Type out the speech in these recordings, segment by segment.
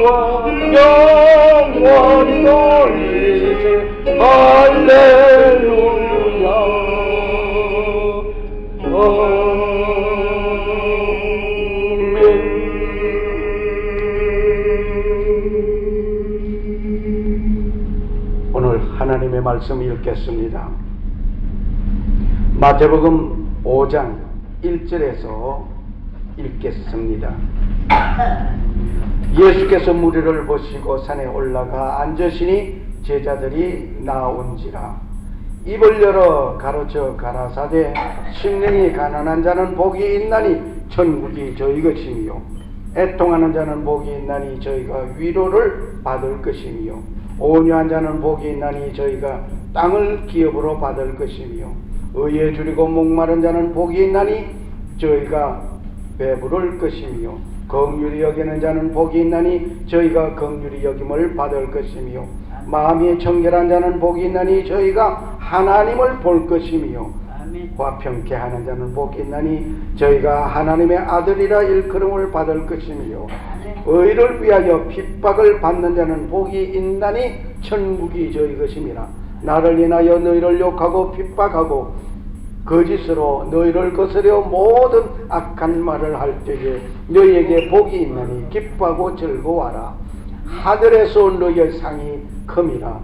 영원 영원히 돌리세 할렐루야 오늘 하나님의 말씀 읽겠습니다. 마태복음 5장 1절에서 읽겠습니다. 예수께서 무리를 보시고 산에 올라가 앉으시니 제자들이 나온지라. 입을 열어 가로쳐 가라사대 심령이 가난한 자는 복이 있나니 천국이 저희 것이며 애통하는 자는 복이 있나니 저희가 위로를 받을 것이며 온유한 자는 복이 있나니 저희가 땅을 기업으로 받을 것이며 의에 줄이고 목마른 자는 복이 있나니 저희가 배부를 것이며 긍휼히 여기는 자는 복이 있나니 저희가 긍휼히 여김을 받을 것이며 마음이 청결한 자는 복이 있나니 저희가 하나님을 볼 것이며 화평케 하는 자는 복이 있나니 저희가 하나님의 아들이라 일컬음을 받을 것이며 의를 위하여 핍박을 받는 자는 복이 있나니 천국이 저희 것임이라 나를 인하여 너희를 욕하고 핍박하고 거짓으로 너희를 거스려 모든 악한 말을 할 때에 너희에게 복이 있나니 기뻐하고 즐거워하라. 하늘에서 온 너희의 상이 큼이라.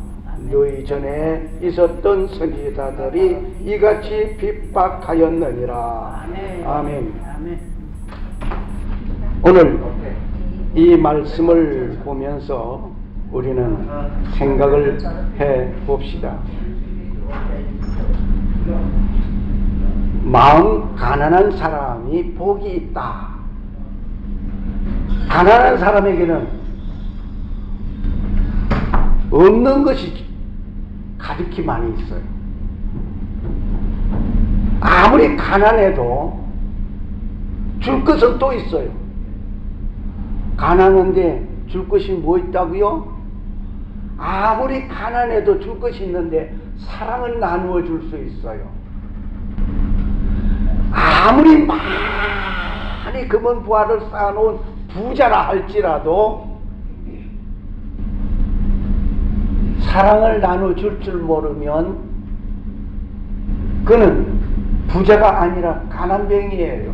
너희 전에 있었던 선지자들이 이같이 핍박하였느니라. 아멘. 오늘 이 말씀을 보면서 우리는 생각을 해 봅시다. 마음 가난한 사람이 복이 있다. 가난한 사람에게는 없는 것이 가득히 많이 있어요. 아무리 가난해도 줄 것은 또 있어요. 가난한데 줄 것이 뭐 있다고요? 아무리 가난해도 줄 것이 있는데 사랑을 나누어 줄 수 있어요. 아무리 많이 금은 부하를 쌓아놓은 부자라 할지라도 사랑을 나눠줄 줄 모르면 그는 부자가 아니라 가난뱅이에요.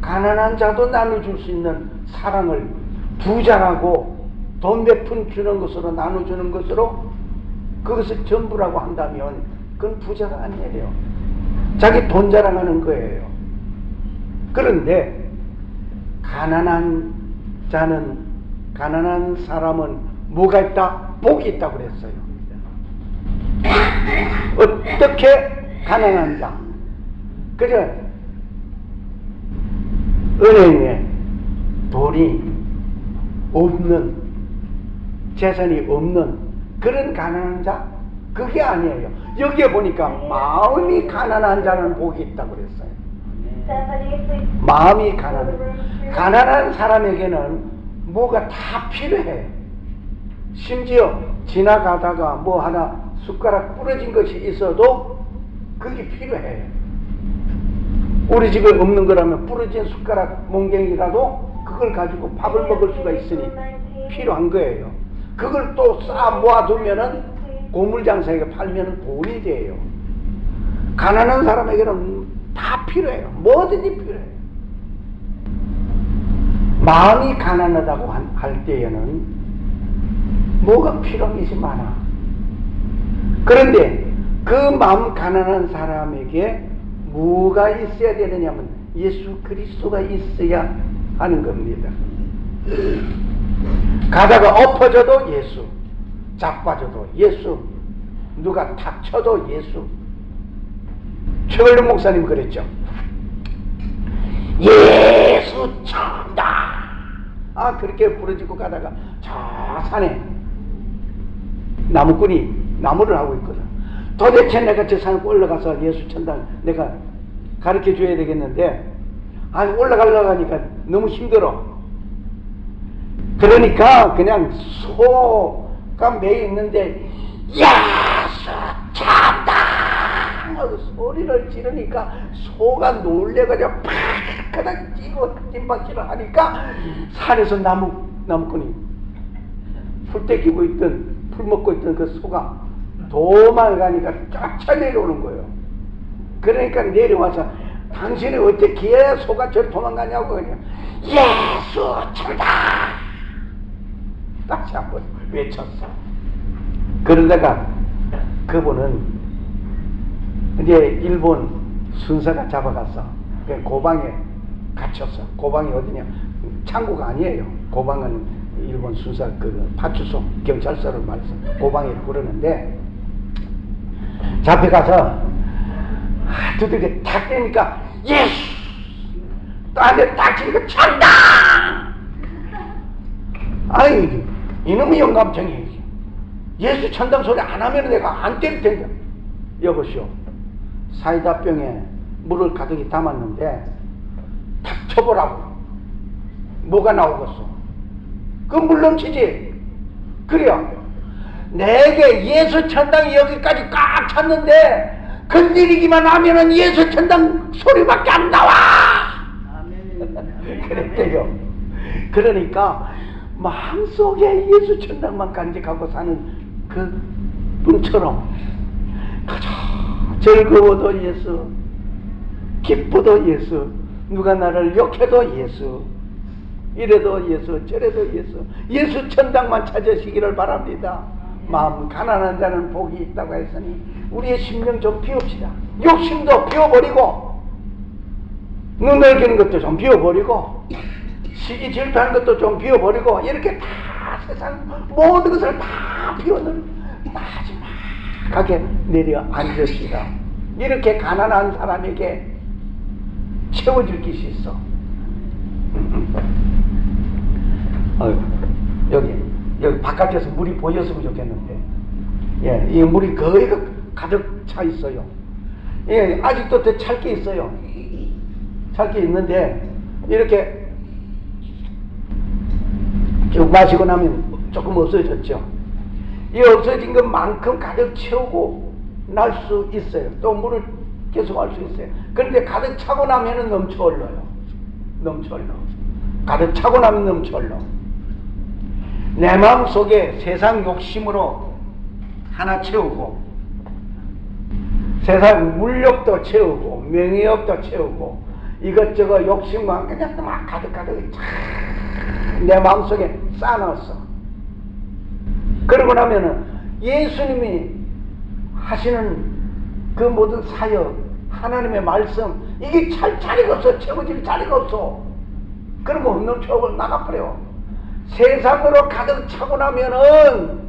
가난한 자도 나눠줄 수 있는 사랑을 부자라고 돈 몇 푼 주는 것으로 나눠주는 것으로 그것을 전부라고 한다면 그건 부자가 아니에요. 자기 돈 자랑하는 거예요. 그런데 가난한 자는 가난한 사람은 뭐가 있다? 복이 있다 그랬어요. 어떻게 가난한 자? 그저 은행에 돈이 없는 재산이 없는 그런 가난한 자 그게 아니에요. 여기에 보니까 마음이 가난한 자는 복이 있다고 그랬어요. 마음이 가난해. 가난한 사람에게는 뭐가 다 필요해. 심지어 지나가다가 뭐 하나 숟가락 부러진 것이 있어도 그게 필요해. 우리 집에 없는 거라면 부러진 숟가락 몽갱이라도 그걸 가지고 밥을 먹을 수가 있으니 필요한 거예요. 그걸 또 쌓아 모아두면은 고물장사에게 팔면 돈이 돼요. 가난한 사람에게는 다 필요해요. 뭐든지 필요해요. 마음이 가난하다고 할 때에는 뭐가 것이 많아. 그런데 그 마음 가난한 사람에게 뭐가 있어야 되느냐면 예수 그리스도가 있어야 하는 겁니다. 가다가 엎어져도 예수, 자빠져도 예수, 누가 닥쳐도 예수. 최걸룡 목사님 그랬죠. 예수 천다. 아 그렇게 부러지고 가다가 저 산에 나무꾼이 나무를 하고 있거든. 도대체 내가 저 산에 올라가서 예수 천당 내가 가르쳐 줘야 되겠는데 아니 올라가려고 하니까 너무 힘들어. 그러니까 그냥 소가 매 있는데 참다 하고 소리를 지르니까 소가 놀래가지고 팍 하다 뛰고 뒷박질을 하니까 산에서 나무 나무꾼이 풀 떼기고 있던 풀 먹고 있던 그 소가 도망가니까 쫓아 내려오는 거예요. 그러니까 내려와서 당신이 어떻게 소가 저 도망가냐고 그냥 예수 천다 다시 한번 외쳤어. 그러다가 그분은 이제 일본 순사가 잡아갔어. 그 고방에 갇혔어. 고방이 어디냐? 창고가 아니에요. 고방은 일본 순사 그 파출소 경찰서를 말해서 고방에 부르는데 잡혀가서 두들겨 탁 때니까 예수 나한테 딱 치니까 찬다 아이 이놈의 영감탱이 예수 천당 소리 안 하면 내가 안 때릴 텐데 여보시오 사이다 병에 물을 가득히 담았는데 탁 쳐보라고. 뭐가 나오겠어? 그물 넘치지? 그래요. 내게 예수 천당이 여기까지 꽉 찼는데 건드리기만 하면은 예수 천당 소리밖에 안 나와! 그랬대요. 그러니까 마음속에 예수 천당만 간직하고 사는 그 분처럼 그저 즐거워도 예수 기뻐도 예수 누가 나를 욕해도 예수 이래도 예수 저래도 예수 예수 천당만 찾으시기를 바랍니다. 마음 가난한 자는 복이 있다고 했으니 우리의 심령 좀 비웁시다. 욕심도 비워버리고 눈을 기는 것도 좀 비워버리고 시기 질투하는 것도 좀 비워버리고 이렇게 다 세상 모든 것을 다 비워는 마지막 하게 내려앉으시다. 이렇게 가난한 사람에게 채워줄 것이 있어. 어휴, 여기 여기 바깥에서 물이 보였으면 좋겠는데. 예, 이 물이 거의 그 가득 차 있어요. 예, 아직도 더 찰게 있어요. 찰게 있는데 이렇게 쭉 마시고 나면 조금 없어졌죠 이 없어진 것만큼 가득 채우고 날 수 있어요. 또 물을 계속 할 수 있어요. 그런데 가득 차고 나면 넘쳐 흘러요. 넘쳐 흘러. 가득 차고 나면 넘쳐 흘러. 내 마음 속에 세상 욕심으로 하나 채우고 세상 물욕도 채우고 명예욕도 채우고 이것저것 욕심과 그냥 막 가득가득 내 마음속에 쌓아놨어 그러고 나면은 예수님이 하시는 그 모든 사역 하나님의 말씀 이게 잘 자리가 없어. 채워질 자리가 없어. 그러고 넘쳐버 나가버려. 세상으로 가득 차고 나면은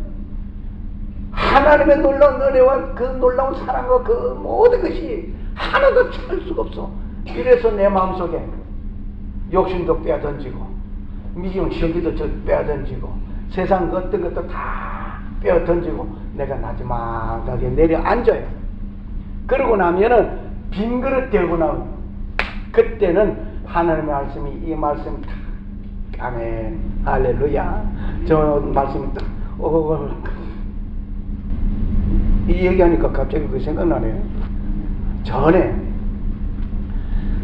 하나님의 놀라운 은혜와 그 놀라운 사랑과 그 모든 것이 하나도 찾을 수가 없어. 이래서 내 마음속에 욕심도 빼어던지고 미지용 시기도 빼어던지고 세상 어떤 것도 다 빼어 던지고 내가 마지막하게 내려앉아요. 그러고 나면은 빈 그릇 들고 나오면 그때는 하나님의 말씀이 이 말씀 다 아멘. 할렐루야. 저 말씀이 딱 어, 어, 이 얘기하니까 갑자기 그 생각나네요. 전에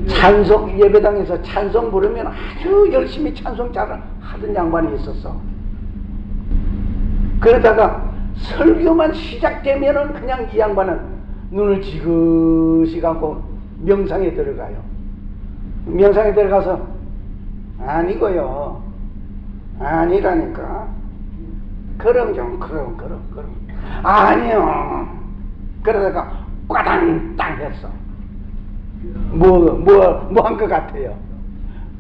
찬송 예배당에서 찬송 부르면 아주 열심히 찬송 잘 하던 양반이 있었어 그러다가 설교만 시작되면은 그냥 이 양반은 눈을 지그시 감고 명상에 들어가요 명상에 들어가서 아니고요. 아니라니까. 그럼 좀 그럼 그럼 그럼. 아니요. 그러다가 꽈당땅 했어. 뭐 뭐 뭐 한 것 같아요.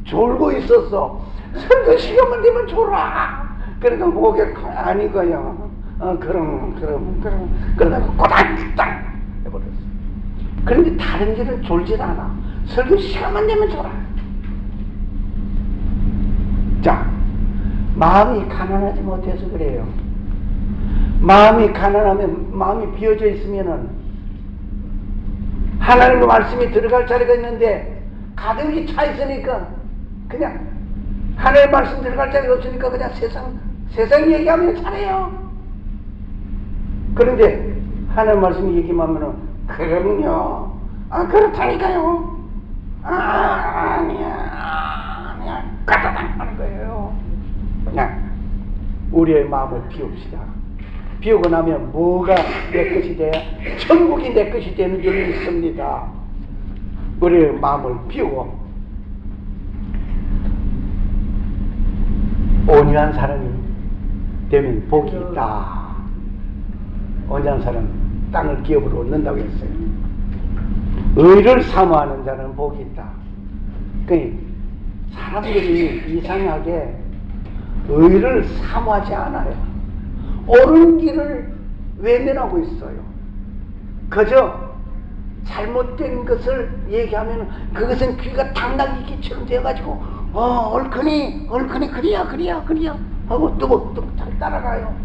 졸고 있었어. 설교 시간만 되면 졸아. 그러니까 목에 아니고요. 어 그럼 그럼 그럼 그러다가 꽈당땅 해버렸어. 그런데 다른 일은 졸질 않아. 설교 시간만 되면 졸아. 자, 마음이 가난하지 못해서 그래요. 마음이 가난하면, 마음이 비어져 있으면은, 하나님의 말씀이 들어갈 자리가 있는데, 가득히 차 있으니까, 그냥, 하나님의 말씀 들어갈 자리가 없으니까, 그냥 세상, 세상 얘기하면 잘해요. 그런데, 하나님 말씀 얘기하면은, 그럼요. 아, 그렇다니까요. 아, 아니야. 그냥 까다당 하는 거예요. 그냥 우리의 마음을 비웁시다. 비우고 나면 뭐가 내 것이 돼야 천국이 내 것이 되는 줄 믿습니다. 우리의 마음을 비우고 온유한 사람이 되면 복이 있다. 온유한 사람 땅을 기업으로 얻는다고 했어요. 의를 사모하는 자는 복이 있다. 그 사람들이 이상하게 의를 사모하지 않아요. 옳은 길을 외면하고 있어요. 그저 잘못된 것을 얘기하면 그것은 귀가 당나귀기처럼 되어가지고 어 옳거니 옳거니 그래야 그래야 그래야 하고 뚜벅뚜벅 잘 따라가요.